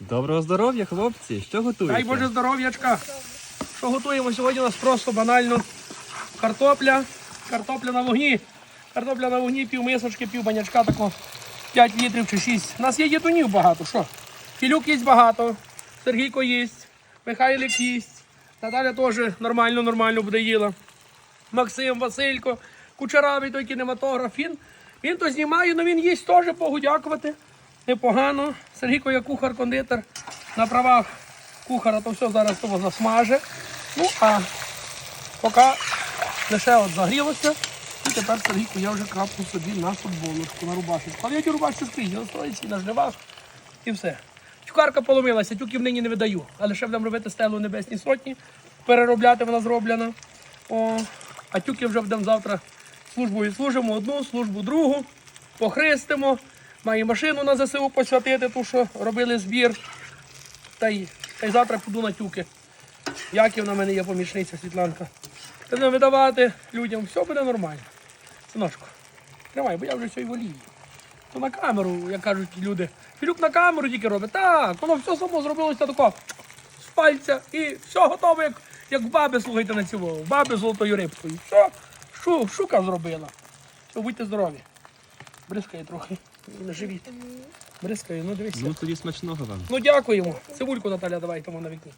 Доброго здоров'я, хлопці! Що готуєте? Дай Боже здоров'ячка. Що готуємо сьогодні? У нас просто банально картопля. Картопля на вогні. Картопля на вогні, пів мисочки, пів банячка, тако 5 літрів чи 6. У нас є дітунів багато. Що? Філюк їсть багато, Сергійко їсть, Михайлик їсть. Наталя теж нормально, нормально буде їла. Максим, Василько, кучеравий той кінематограф. Він, він то знімає, але він їсть теж, Богу дякувати. Непогано. Сергійко є кухар-кондитер на правах кухара, то все зараз того засмаже. Ну, а поки лише от загрілося, і тепер Сергійко я вже крапну собі на футболочку, на рубашечку. Але я ті рубашці скрізь, на столиці, на жнивах і все. Тюкарка поломилася, тюків нині не видаю, але ще будемо робити стелу Небесні Сотні, переробляти вона зроблена. О, а тюки вже будемо завтра службу відслужимо одну, службу другу, похрестимо. Маю машину на ЗСУ посвятити, ту, що робили збір. Та й, та й завтра піду на тюки. Яків на мене є помічниця Світланка. Не видавати людям, все буде нормально. Синочку, тримай, бо я вже все і волію. То на камеру, як кажуть люди. Філюк на камеру тільки робить. Так, воно все само зробилося тако з пальця і все готово, як, як баби, слухайте на цього. Баби золотою рибкою. Все, шу, шука зробила. Все, будьте здорові. Бризкає трохи на живіт. Бризкає, ну дивіться. Ну тоді смачного вам. Ну дякуємо. Цибульку Наталя, давай тому на вікні.